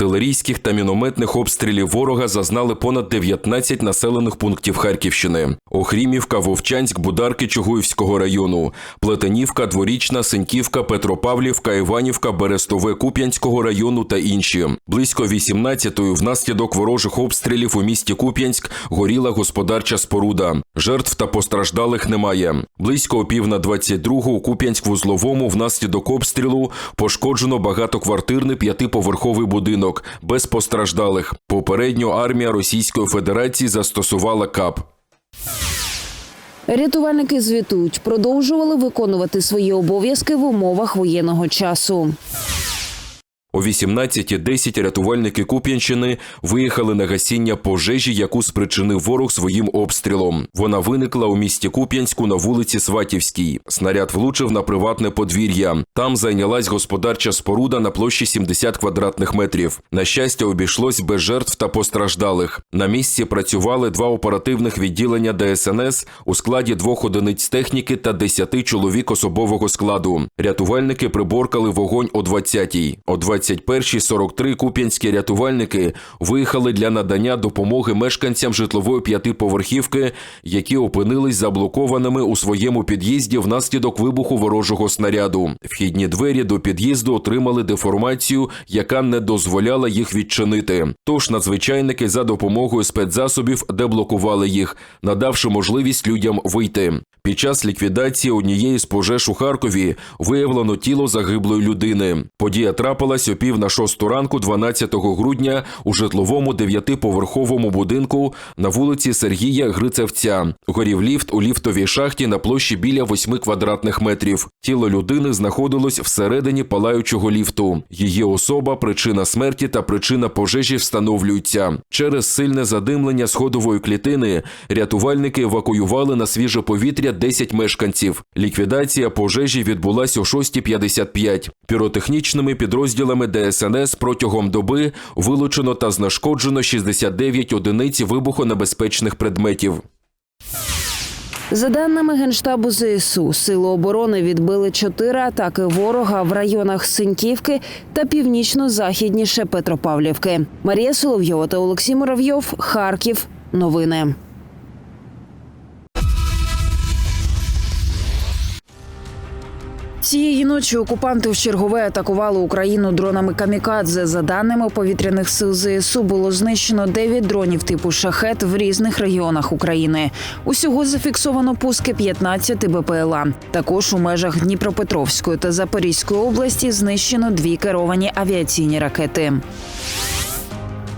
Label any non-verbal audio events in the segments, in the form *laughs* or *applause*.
Артилерійських та мінометних обстрілів ворога зазнали понад 19 населених пунктів Харківщини: Охрімівка, Вовчанськ, Бударки Чугуївського району, Плетенівка, Дворічна, Синьківка, Петропавлівка, Іванівка, Берестове Куп'янського району та інші. Близько 18-ї внаслідок ворожих обстрілів у місті Куп'янськ горіла господарча споруда. Жертв та постраждалих немає. Близько о пів на 22-гу у Куп'янськ-Вузловому внаслідок обстрілу пошкоджено багатоквартирний п'ятиповерховий будинок без постраждалих. Попередньо армія Російської Федерації застосувала КАП. Рятувальники звітують, продовжували виконувати свої обов'язки в умовах воєнного часу. О 18.10 рятувальники Куп'янщини виїхали на гасіння пожежі, яку спричинив ворог своїм обстрілом. Вона виникла у місті Куп'янську на вулиці Сватівській. Снаряд влучив на приватне подвір'я. Там зайнялась господарча споруда на площі 70 квадратних метрів. На щастя, обійшлось без жертв та постраждалих. На місці працювали два оперативних відділення ДСНС у складі двох одиниць техніки та 10 чоловік особового складу. Рятувальники приборкали вогонь о 20-й. О 21.43 куп'янські рятувальники виїхали для надання допомоги мешканцям житлової п'ятиповерхівки, які опинились заблокованими у своєму під'їзді внаслідок вибуху ворожого снаряду. Вхідні двері до під'їзду отримали деформацію, яка не дозволяла їх відчинити. Тож надзвичайники за допомогою спецзасобів деблокували їх, надавши можливість людям вийти. Під час ліквідації однієї з пожеж у Харкові виявлено тіло загиблої людини. Подія трапилась о пів на шосту ранку, 12 грудня, у житловому дев'ятиповерховому будинку на вулиці Сергія Грицевця. Горів ліфт у ліфтовій шахті на площі біля 8 квадратних метрів. Тіло людини знаходилось всередині палаючого ліфту. Її особа, причина смерті та причина пожежі встановлюються. Через сильне задимлення сходової клітини рятувальники евакуювали на свіже повітря 10 мешканців. Ліквідація пожежі відбулася о 6.55. Піротехнічними підрозділами ДСНС протягом доби вилучено та знешкоджено 69 одиниць вибухонебезпечних предметів. За даними генштабу ЗСУ, сили оборони відбили чотири атаки ворога в районах Синьківки та північно-західніше Петропавлівки. Марія Соловйова та Олексій Муравйов. Харків. Новини. Цієї ночі окупанти в чергове атакували Україну дронами камікадзе. За даними повітряних сил ЗСУ, було знищено 9 дронів типу шахет в різних регіонах України. Усього зафіксовано пуски 15 БПЛА. Також у межах Дніпропетровської та Запорізької області знищено дві керовані авіаційні ракети.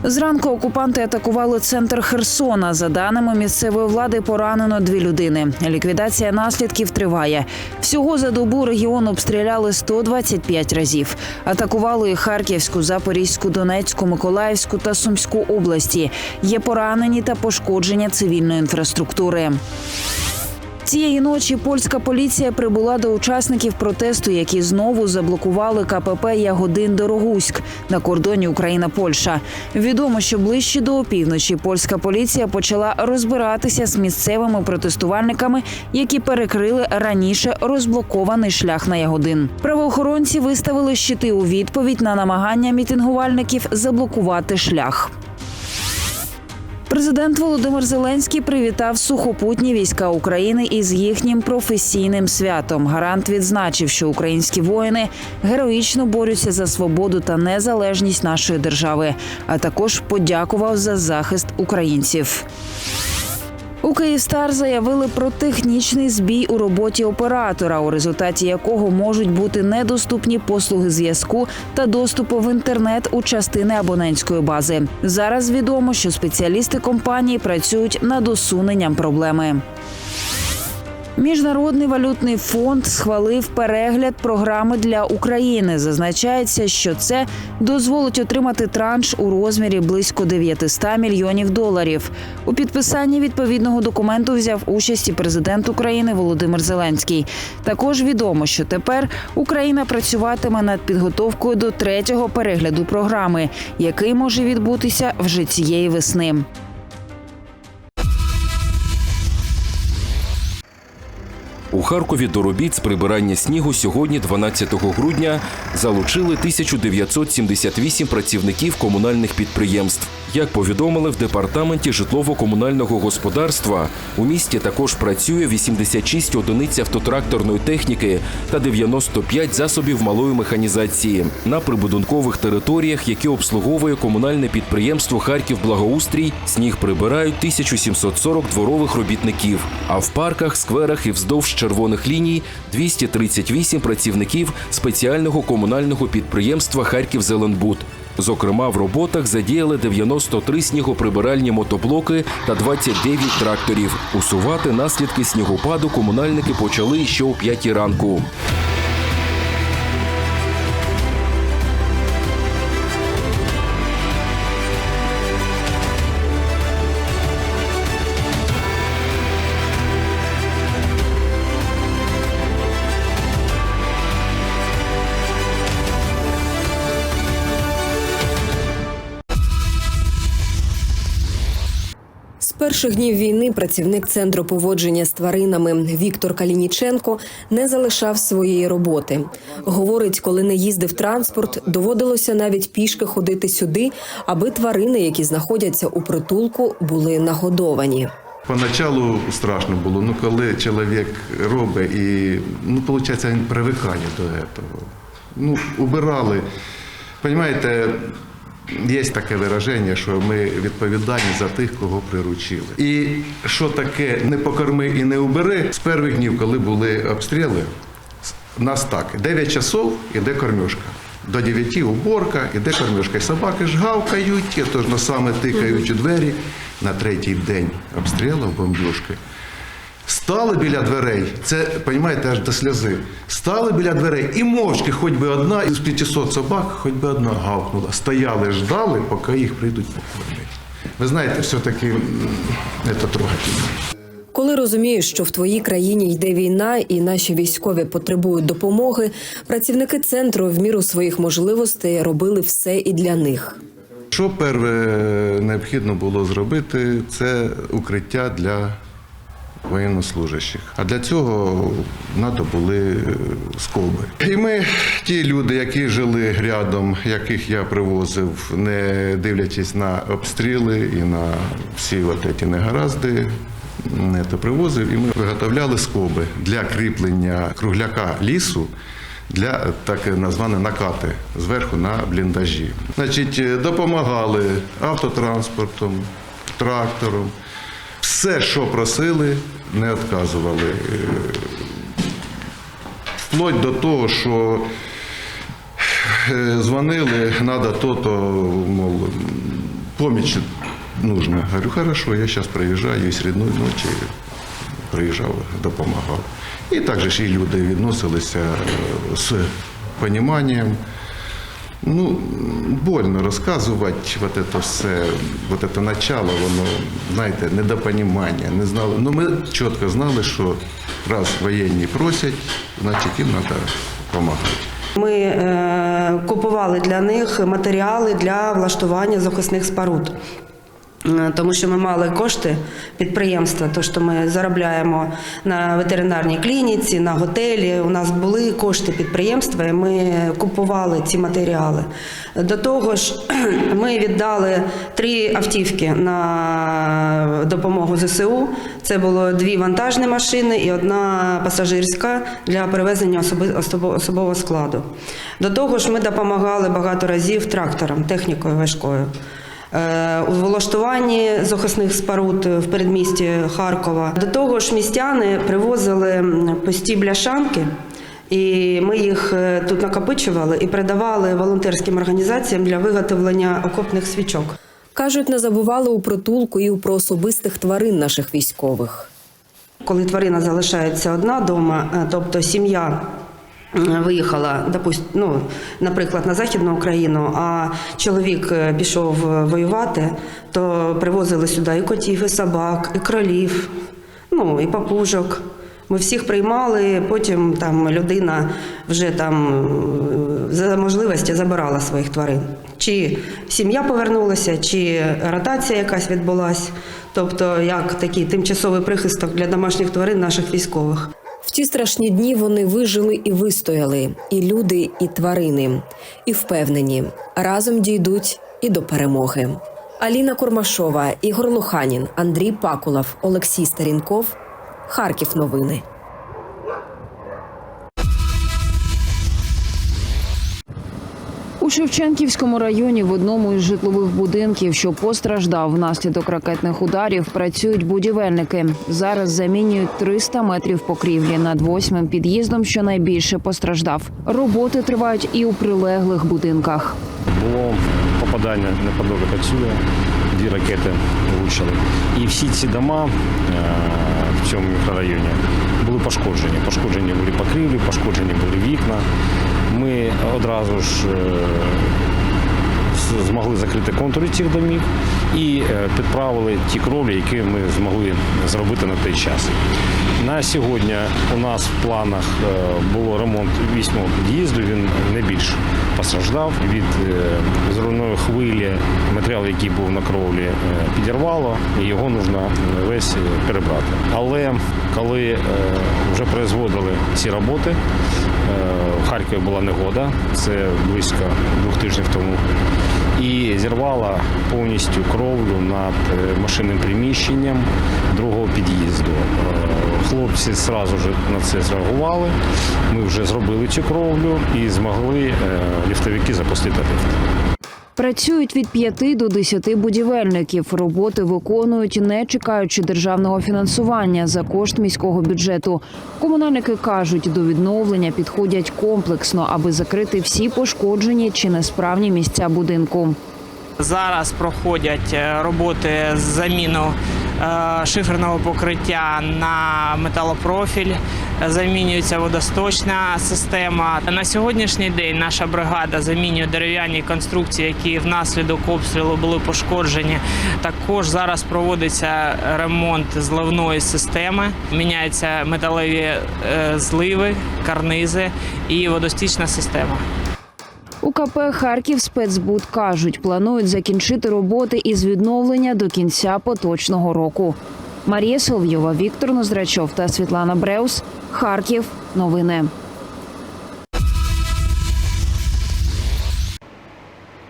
Зранку окупанти атакували центр Херсона. За даними місцевої влади, поранено дві людини. Ліквідація наслідків триває. Всього за добу регіон обстріляли 125 разів. Атакували і Харківську, Запорізьку, Донецьку, Миколаївську та Сумську області. Є поранені та пошкодження цивільної інфраструктури. Цієї ночі польська поліція прибула до учасників протесту, які знову заблокували КПП Ягодин Дорогуськ на кордоні Україна-Польща. Відомо, що ближче до опівночі польська поліція почала розбиратися з місцевими протестувальниками, які перекрили раніше розблокований шлях на Ягодин. Правоохоронці виставили щити у відповідь на намагання мітингувальників заблокувати шлях. Президент Володимир Зеленський привітав сухопутні війська України із їхнім професійним святом. Гарант відзначив, що українські воїни героїчно борються за свободу та незалежність нашої держави, а також подякував за захист українців. У Київстар заявили про технічний збій у роботі оператора, у результаті якого можуть бути недоступні послуги зв'язку та доступу в інтернет у частини абонентської бази. Зараз відомо, що спеціалісти компанії працюють над усуненням проблеми. Міжнародний валютний фонд схвалив перегляд програми для України. Зазначається, що це дозволить отримати транш у розмірі близько 900 мільйонів доларів. У підписанні відповідного документу взяв участь і президент України Володимир Зеленський. Також відомо, що тепер Україна працюватиме над підготовкою до третього перегляду програми, який може відбутися вже цієї весни. У Харкові до робіт з прибирання снігу сьогодні, 12 грудня, залучили 1978 працівників комунальних підприємств. Як повідомили в департаменті житлово-комунального господарства, у місті також працює 86 одиниць автотракторної техніки та 95 засобів малої механізації на прибудинкових територіях, які обслуговує комунальне підприємство Харків Благоустрій. Сніг прибирають 1740 дворових робітників. А в парках, скверах і вздовж червоних ліній 238 працівників спеціального комунального підприємства Харків Зеленбуд. Зокрема, в роботах задіяли 93 снігоприбиральні мотоблоки та 29 тракторів. Усувати наслідки снігопаду комунальники почали ще о 5 ранку. Перших днів війни працівник центру поводження з тваринами Віктор Калініченко не залишав своєї роботи. Говорить, коли не їздив транспорт, доводилося навіть пішки ходити сюди, аби тварини, які знаходяться у притулку, були нагодовані. Поначалу страшно було, ну коли чоловік робить і ну, виходить, він привикає до цього. Ну, убирали. Понимаєте, є таке вираження, що ми відповідальні за тих, кого приручили. І що таке не покорми і не убери з перших днів, коли були обстріли, нас так, 9 часов іде кормежка. До 9 уборка, іде кормежка. І собаки ж гавкають, ті теж на саме тикають у двері на третій день обстрілу, бомбіжки. Стали біля дверей, це, розумієте, аж до сльози. Стали біля дверей і мовчки, хоч би одна із 500 собак, хоч би одна гавкнула. Стояли, ждали, поки їх прийдуть покормити. Ви знаєте, все-таки це трогательно. Коли розумієш, що в твоїй країні йде війна і наші військові потребують допомоги, працівники центру в міру своїх можливостей робили все і для них. Що перше необхідно було зробити, це укриття для воєннослужащих. А для цього треба були е, скоби. І ми, ті люди, які жили рядом, яких я привозив, не дивлячись на обстріли і на всі ці негаразди, не то привозив, і ми виготовляли скоби для кріплення кругляка лісу для так названі накати зверху на бліндажі. Значить, е, допомагали автотранспортом, трактором. Все, що просили, не відказували. Е, Вплоть до того, що е, дзвонили, треба то-то, мов, поміч нужна. Говорю, хорошо, я зараз приїжджаю і серед ночі приїжджав, допомагав. І також і люди відносилися е, з розумінням. Ну, больно розказувати вот это все, вот это начало, воно, знаєте, недопонімання, не знали. Ну, ми чітко знали, що раз воєнні просять, значить їм треба допомагати. Ми е, купували для них матеріали для влаштування захисних споруд. Е, Тому що ми мали кошти підприємства, то що ми заробляємо на ветеринарній клініці, на готелі. У нас були кошти підприємства, і ми купували ці матеріали. До того ж, *clears throat* ми віддали три автівки на допомогу ЗСУ. Це було дві вантажні машини і одна пасажирська для перевезення особи- особо- особового складу. До того ж, ми допомагали багато разів тракторам, технікою важкою. Е, У влаштуванні захисних споруд в передмісті Харкова. До того ж, містяни привозили пусті бляшанки, і ми їх е, тут накопичували і передавали волонтерським організаціям для виготовлення окопних свічок. Кажуть, не забували у притулку і про особистих тварин наших військових. Коли тварина залишається одна вдома, тобто сім'я е, виїхала, допуст, ну, наприклад, на Західну Україну, а чоловік е, пішов воювати, то привозили сюди і котів, і собак, і кролів, ну, і папужок. Ми всіх приймали, потім там людина вже там е, за можливості забирала своїх тварин. Чи сім'я повернулася, чи ротація якась відбулась, тобто як такий тимчасовий прихисток для домашніх тварин наших військових. В ті страшні дні вони вижили і вистояли, і люди, і тварини, і впевнені, разом дійдуть і до перемоги. Аліна Курмашова, Ігор Луханін, Андрій Пакулов, Олексій Старінков. Харків новини. У Шевченківському районі в одному із житлових будинків, що постраждав внаслідок ракетних ударів, працюють будівельники. Зараз замінюють 300 метрів покрівлі над восьмим під'їздом, що найбільше постраждав. Роботи тривають і у прилеглих будинках. було попадання неподалік відсюди, дві ракети влучили. І всі ці дома е, в цьому мікрорайоні були пошкоджені. Пошкоджені були покрівлі, пошкоджені були вікна. Ми одразу ж е, змогли закрити контури цих домів і е, підправили ті кровлі, які ми змогли зробити на той час. На сьогодні у нас в планах е, було ремонт вісьмого під'їзду. Він не більш постраждав від е, зривної хвилі. Матеріал, який був на кровлі, е, підірвало, і його потрібно весь перебрати. Але коли вже производили ці роботи, в Харкові була негода, це близько двох тижнів тому. І зірвала повністю кровлю над е, машинним приміщенням другого під'їзду. Е, Хлопці одразу на це зреагували. Ми вже зробили цю кровлю і змогли е, ліфтовики запустити ліфт. Працюють від 5 до 10 будівельників. Роботи виконують, не чекаючи державного фінансування за кошт міського бюджету. Комунальники кажуть, до відновлення підходять комплексно, аби закрити всі пошкоджені чи несправні місця будинку. Зараз проходять е, роботи з заміну е, шиферного покриття на металопрофіль, замінюється водосточна система. На сьогоднішній день наша бригада замінює дерев'яні конструкції, які внаслідок обстрілу були пошкоджені. Також зараз проводиться ремонт зливної системи, міняються металеві е, зливи, карнизи і водостічна система. У КП Харків спецбуд кажуть, планують закінчити роботи із відновлення до кінця поточного року. Марія Соловйова, Віктор Ноздрачов та Світлана Бреус. Харків. Новини.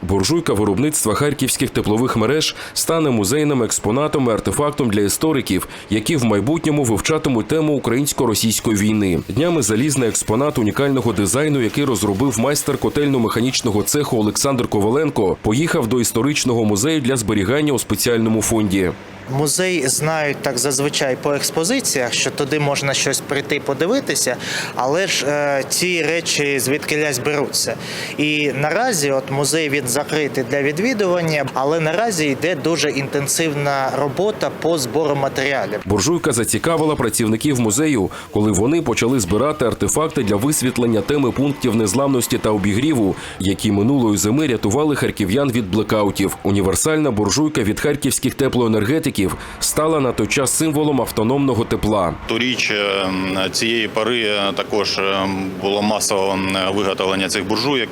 Буржуйка виробництва харківських теплових мереж стане музейним експонатом і артефактом для істориків, які в майбутньому вивчатимуть тему українсько-російської війни. Днями залізний експонат унікального дизайну, який розробив майстер котельно-механічного цеху Олександр Коваленко, поїхав до історичного музею для зберігання у спеціальному фонді. Музей знають так зазвичай по експозиціях, що туди можна щось прийти подивитися, але ж е, ці речі звідкилясь беруться. І наразі от музей він закритий для відвідування, але наразі йде дуже інтенсивна робота по збору матеріалів. Буржуйка зацікавила працівників музею, коли вони почали збирати артефакти для висвітлення теми пунктів незламності та обігріву, які минулої зими рятували харків'ян від блекаутів. Універсальна буржуйка від харківських теплоенергетиків стала на той час символом автономного тепла. Торіч е, цієї пори е, також е, було масове виготовлення цих буржуйок.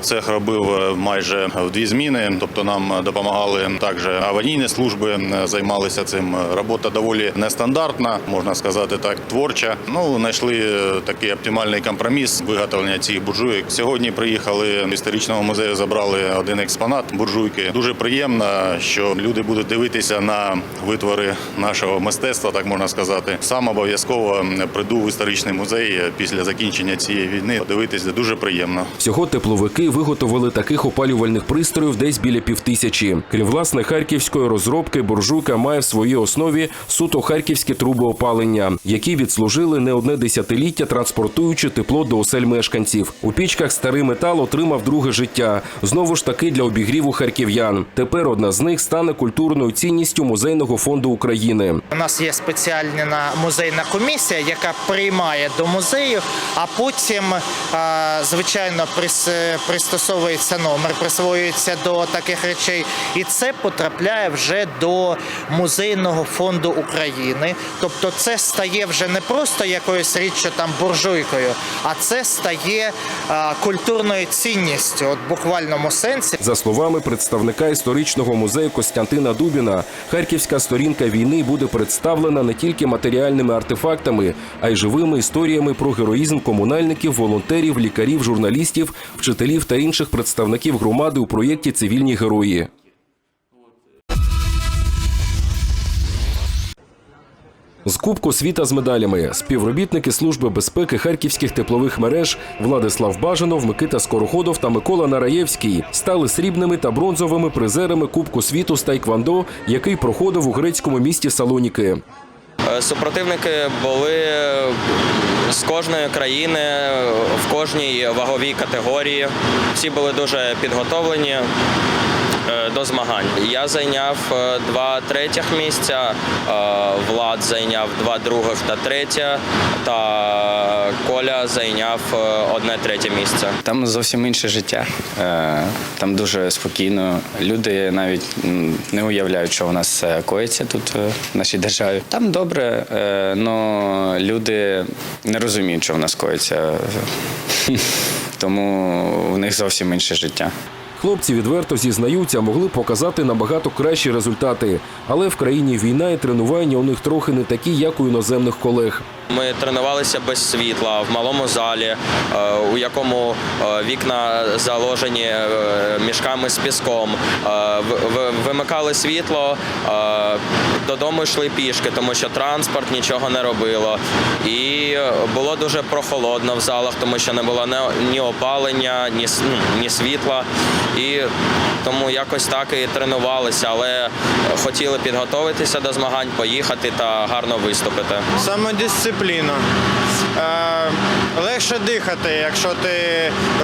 Цех робив майже в дві зміни, тобто нам допомагали також аварійні служби, займалися цим. Робота доволі нестандартна, можна сказати так, творча. Ну, знайшли такий оптимальний компроміс виготовлення цих буржуйок. Сьогодні приїхали в історичному музею, забрали один експонат буржуйки. Дуже приємно, що люди будуть дивитися на витвори нашого мистецтва, так можна сказати. Сам обов'язково прийду в історичний музей після закінчення цієї війни. Дивитися дуже приємно. Всього тепловики виготовили таких опалювальних пристроїв десь біля півтисячі. Крім власне харківської розробки, буржуйка має в своїй основі суто харківські труби опалення, які відслужили не одне десятиліття, транспортуючи тепло до осель мешканців. У пічках старий метал отримав друге життя. Знову ж таки для обігріву харків'ян. Тепер одна з них стане культурною цінністю музейного фонду України. У нас є спеціальна музейна комісія, яка приймає до музею, а потім, звичайно, прис- пристосовується номер, присвоюється до таких речей, і це потрапляє вже до музейного фонду України. Тобто, це стає вже не просто якоюсь річчю там буржуйкою, а це стає культурною цінністю, от буквальному сенсі. За словами представника історичного музею Костянтина Тубіна, харківська сторінка війни буде представлена не тільки матеріальними артефактами, а й живими історіями про героїзм комунальників, волонтерів, лікарів, журналістів, вчителів та інших представників громади у проєкті Цивільні герої. З Кубку світа з медалями співробітники служби безпеки харківських теплових мереж Владислав Бажанов, Микита Скороходов та Микола Нараєвський стали срібними та бронзовими призерами Кубку світу з Тайквандо, який проходив у грецькому місті Салоніки. Е, Супротивники були з кожної країни в кожній ваговій категорії. Всі були дуже підготовлені до змагань. Я зайняв е, два третіх місця, е, Влад зайняв два других та третє, та Коля зайняв е, одне третє місце. Там зовсім інше життя. Е, Там дуже спокійно. Люди навіть не уявляють, що у нас е, коїться тут е, в нашій державі. Там добре, але люди не розуміють, що в нас коїться. *laughs* Тому в них зовсім інше життя. Хлопці відверто зізнаються, могли показати набагато кращі результати, але в країні війна і тренування у них трохи не такі, як у іноземних колег. Ми тренувалися без світла в малому залі, е, у якому е, вікна заложені е, мішками з піском. Вимикали світло, додому йшли пішки, тому що транспорт нічого не робило. І було дуже прохолодно в залах, тому що не було ні опалення, ні, ну, ні світла. І тому якось так і тренувалися, але хотіли підготуватися до змагань, поїхати та гарно виступити. Самодисципліна. Легше дихати, якщо ти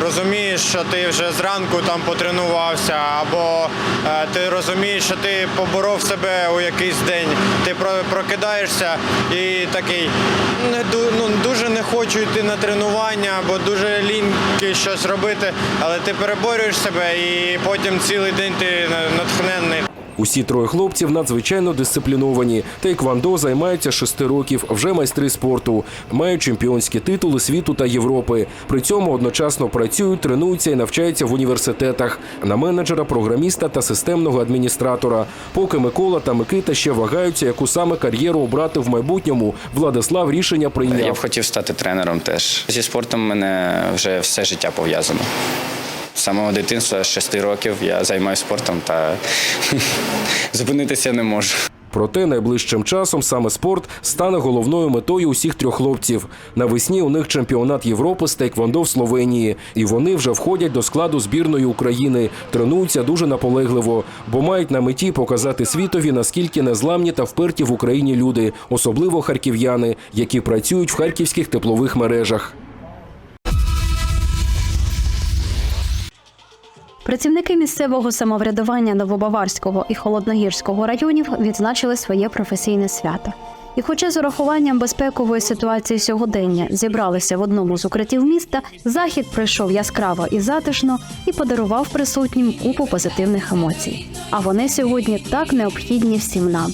розумієш, що ти вже зранку там потренувався, або е, ти розумієш, що ти поборов себе у якийсь день. Ти про- прокидаєшся і такий не ну, дуже не хочу йти на тренування, або дуже ліньки щось робити, але ти переборюєш себе і потім цілий день ти на- натхненний. Усі троє хлопців надзвичайно дисципліновані. Тейквандо займаються шести років, вже майстри спорту, мають чемпіонські титули світу та Європи. При цьому одночасно працюють, тренуються і навчаються в університетах на менеджера, програміста та системного адміністратора. Поки Микола та Микита ще вагаються, яку саме кар'єру обрати в майбутньому. Владислав рішення Я б хотів стати тренером теж. Зі спортом мене вже все життя пов'язано. Самого дитинства, з 6 років, я займаюся спортом та *laughs* зупинитися не можу. Проте найближчим часом саме спорт стане головною метою усіх трьох хлопців. Навесні у них чемпіонат Європи з тейквондо в Словенії, і вони вже входять до складу збірної України. Тренуються дуже наполегливо, бо мають на меті показати світові, наскільки незламні та вперті в Україні люди, особливо харків'яни, які працюють в харківських теплових мережах. Працівники місцевого самоврядування Новобаварського і Холодногірського районів відзначили своє професійне свято. І, хоча з урахуванням безпекової ситуації сьогодення зібралися в одному з укриттів міста, захід пройшов яскраво і затишно і подарував присутнім купу позитивних емоцій. А вони сьогодні так необхідні всім нам.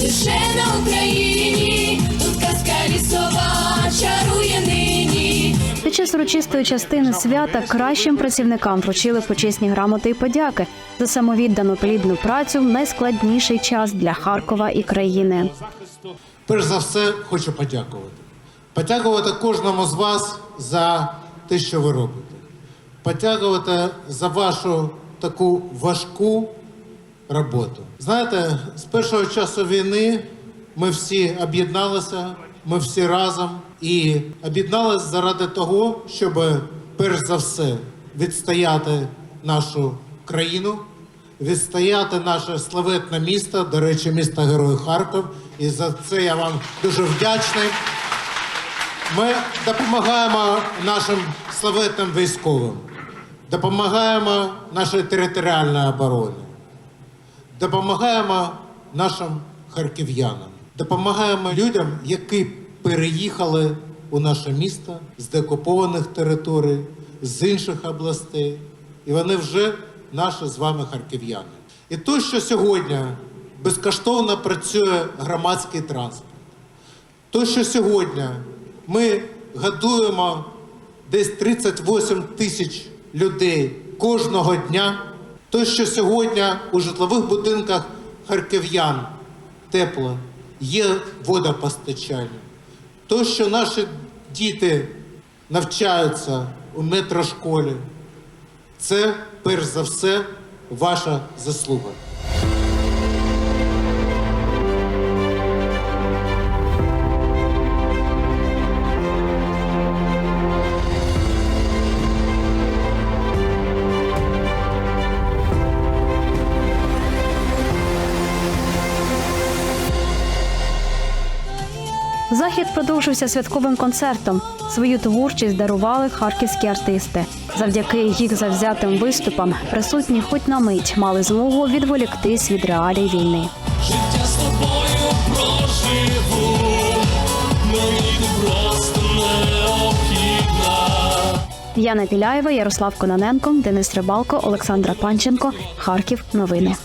Лише на Україні, тут казка лісова чарує. Під час урочистої частини свята кращим працівникам вручили почесні грамоти і подяки за самовіддану плідну працю в найскладніший час для Харкова і країни. Перш за все, хочу подякувати. Подякувати кожному з вас за те, що ви робите. Подякувати за вашу таку важку роботу. Знаєте, з першого часу війни ми всі об'єдналися, ми всі разом і об'єдналися заради того, щоб перш за все відстояти нашу країну, відстояти наше славетне місто, до речі, місто Герой Харків. І за це я вам дуже вдячний. Ми допомагаємо нашим славетним військовим, допомагаємо нашій територіальній обороні, допомагаємо нашим харків'янам, допомагаємо людям, які переїхали у наше місто з деокупованих територій, з інших областей, і вони вже наші з вами харків'яни. І то, що сьогодні безкоштовно працює громадський транспорт. То, що сьогодні ми годуємо десь 38 тисяч людей кожного дня, То, що сьогодні у житлових будинках харків'ян тепло, є водопостачання. То, що наші діти навчаються у метрошколі, це перш за все ваша заслуга. Захід продовжився святковим концертом. Свою творчість дарували харківські артисти. Завдяки їх завзятим виступам присутні хоч на мить мали змогу відволіктись від реалій війни. Життя з тобою проживу, мені просто необхідна. Яна Піляєва, Ярослав Кононенко, Денис Рибалко, Олександра Панченко. Харків. Новини.